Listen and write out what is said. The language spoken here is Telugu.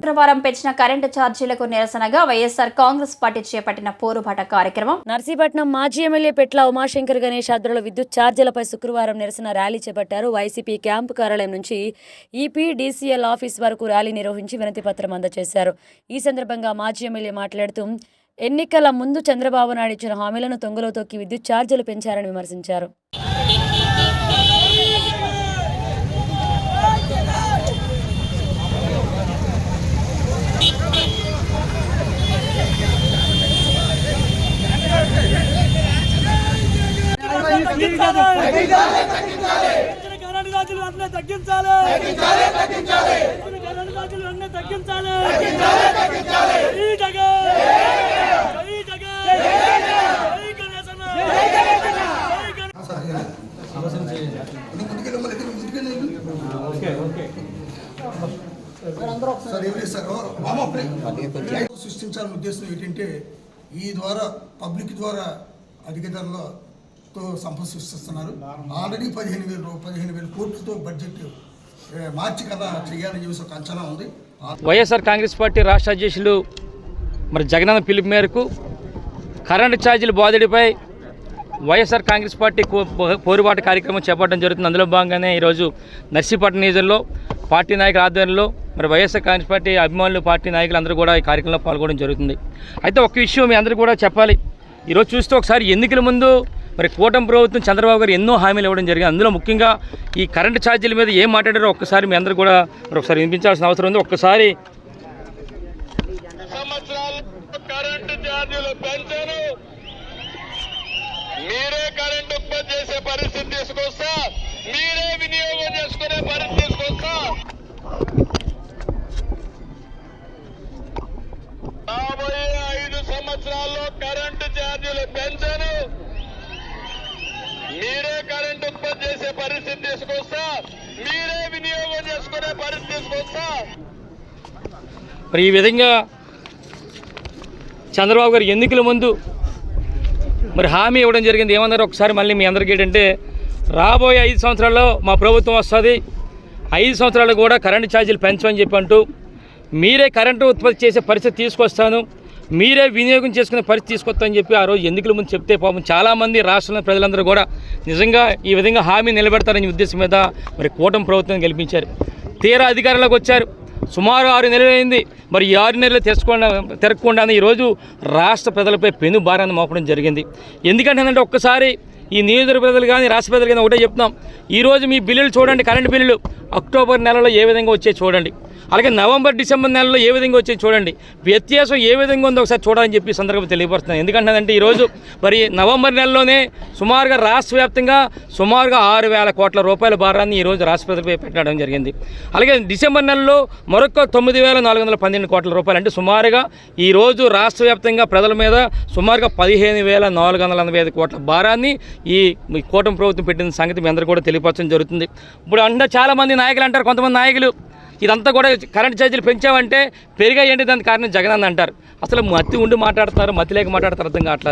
శుక్రవారం పెంచిన కరెంటు ఛార్జీలకు నిరసనగా వైఎస్ఆర్ కాంగ్రెస్ పార్టీ చేపట్టిన పోరుబాట కార్యక్రమం. నర్సీపట్నం మాజీ ఎమ్మెల్యే పెట్ల ఉమాశంకర్ గణేష్ ఆధ్వర్యంలో విద్యుత్ ఛార్జీలపై శుక్రవారం నిరసన ర్యాలీ చేపట్టారు. వైసీపీ క్యాంపు కార్యాలయం నుంచి ఈపీడీసీఎల్ ఆఫీస్ వరకు ర్యాలీ నిర్వహించి వినతి పత్రం అందజేశారు. ఈ సందర్భంగా మాజీ ఎమ్మెల్యే మాట్లాడుతూ ఎన్నికల ముందు చంద్రబాబు నాయుడు ఇచ్చిన హామీలను తొంగలో తొక్కి విద్యుత్ ఛార్జీలు పెంచారని విమర్శించారు. సృష్టించాలనే ఉద్దేశం ఏంటంటే ఈ ద్వారా పబ్లిక్ ద్వారా అధిక తో సంపద సృష్టిస్తున్నారు. ఆల్రెడీ పదిహేను వేల పదిహేను వేల కోట్లతో బడ్జెట్ మార్చి కదా చేయాలని చెప్పేసి ఒక అంచనా ఉంది. వైఎస్ఆర్ కాంగ్రెస్ పార్టీ రాష్ట్ర అధ్యక్షులు మరి జగనన్న పిలుపు మేరకు కరెంటు ఛార్జీల బాధడిపై వైఎస్ఆర్ కాంగ్రెస్ పార్టీ కో- పో- కార్యక్రమం చేపట్టడం జరుగుతుంది. అందులో భాగంగానే ఈరోజు నర్సీపట్నం నియోజకవర్గంలో పార్టీ నాయకుల ఆధ్వర్యంలో మరి వైఎస్ఆర్ కాంగ్రెస్ పార్టీ అభిమానులు పార్టీ నాయకులు అందరూ కూడా ఈ కార్యక్రమంలో పాల్గొనడం జరుగుతుంది. అయితే ఒక విషయం మీ అందరూ కూడా చెప్పాలి. ఈరోజు చూస్తే ఒకసారి ఎన్నికల ముందు మరి కూటమి ప్రభుత్వం చంద్రబాబు గారు ఎన్నో హామీలు ఇవ్వడం జరిగింది. అందులో ముఖ్యంగా ఈ కరెంటు ఛార్జీల మీద ఏం మాట్లాడారో ఒక్కసారి మీ అందరూ కూడా మరి ఒకసారి వినిపించాల్సిన అవసరం ఉంది. ఒక్కసారి కరెంటు ఛార్జీలు మీరే కరెంట్ ఉత్పత్తి చేసే పరిస్థితి తీసుకొస్తా. మీరే వినియోగం చేసుకునే పరిస్థితి తీసుకొస్తా. రాబోయే ఐదు సంవత్సరాల్లో కరెంటు ఛార్జీలు పెంచారు మీరే కరెంట్ ఉత్పత్తి చేసే పరిస్థితి తీసుకొస్తా మీరే వినియోగం చేసుకునే పరిస్థితి తీసుకొస్తా మరి ఈ విధంగా చంద్రబాబు గారు ఎన్నికల ముందు మరి హామీ ఇవ్వడం జరిగింది. ఏమన్నారు? ఒకసారి మళ్ళీ మీ అందరికీ ఏంటంటే రాబోయే ఐదు సంవత్సరాల్లో మా ప్రభుత్వం వస్తుంది. ఐదు సంవత్సరాలు కూడా కరెంటు ఛార్జీలు పెంచమని చెప్పి అంటూ మీరే కరెంటు ఉత్పత్తి చేసే పరిస్థితి తీసుకొస్తాను. మీరే వినియోగం చేసుకునే పరిస్థితి తీసుకొస్తాను చెప్పి ఆ రోజు ఎన్నికల ముందు చెప్తే పాపం చాలామంది రాష్ట్రంలో ప్రజలందరూ కూడా నిజంగా ఈ విధంగా హామీ నిలబెడతారనే ఉద్దేశం మీద మరి కూటమి ప్రభుత్వం గెలిపించారు. తీరా అధికారంలోకి వచ్చారు. సుమారు ఆరు నెలలైంది మరి ఈ ఆరు నెలలు తెరచకుండా తిరగకుండానే ఈరోజు రాష్ట్ర ప్రజలపై పెను భారాన్ని మోపడం జరిగింది. ఎందుకంటే ఒక్కసారి ఈ నియోజకవర్గ ప్రజలు కానీ రాష్ట్ర ప్రజలు కానీ ఒకటే చెప్తున్నాం. ఈరోజు మీ బిల్లులు చూడండి కరెంటు బిల్లులు అక్టోబర్ నెలలో ఏ విధంగా వచ్చే చూడండి. అలాగే నవంబర్ డిసెంబర్ నెలలో ఏ విధంగా వచ్చింది చూడండి. వ్యత్యాసం ఏ విధంగా ఉందో ఒకసారి చూడాలని చెప్పి సందర్భం సందర్భంగా తెలియపరుస్తున్నాను. ఎందుకంటే ఈరోజు మరి నవంబర్ నెలలోనే సుమారుగా రాష్ట్ర వ్యాప్తంగా సుమారుగా ఆరు వేల కోట్ల రూపాయల భారాన్ని ఈరోజు రాష్ట్రపతిపై పెట్టడం జరిగింది. అలాగే డిసెంబర్ నెలలో మరొక తొమ్మిది వేల నాలుగు వందల పన్నెండు కోట్ల రూపాయలు. అంటే సుమారుగా ఈరోజు రాష్ట్ర వ్యాప్తంగా ప్రజల మీద సుమారుగా పదిహేను వేల నాలుగు వందల ఎనభై ఐదు కోట్ల భారాన్ని ఈ ఈ కూటమి ప్రభుత్వం పెట్టిన సంగతి మీ అందరూ కూడా తెలియపరచడం జరుగుతుంది. ఇప్పుడు అంటే చాలామంది నాయకులు అంటారు కొంతమంది నాయకులు ఇదంతా కూడా కరెంట్ ఛార్జీలు పెంచామంటే పెరిగాయండి దానికి కారణం జగన్ అని అంటారు. అసలు మత్తి ఉండి మాట్లాడుతున్నారు మత్తి లేక మాట్లాడతారు అర్థం కావట్లేదు.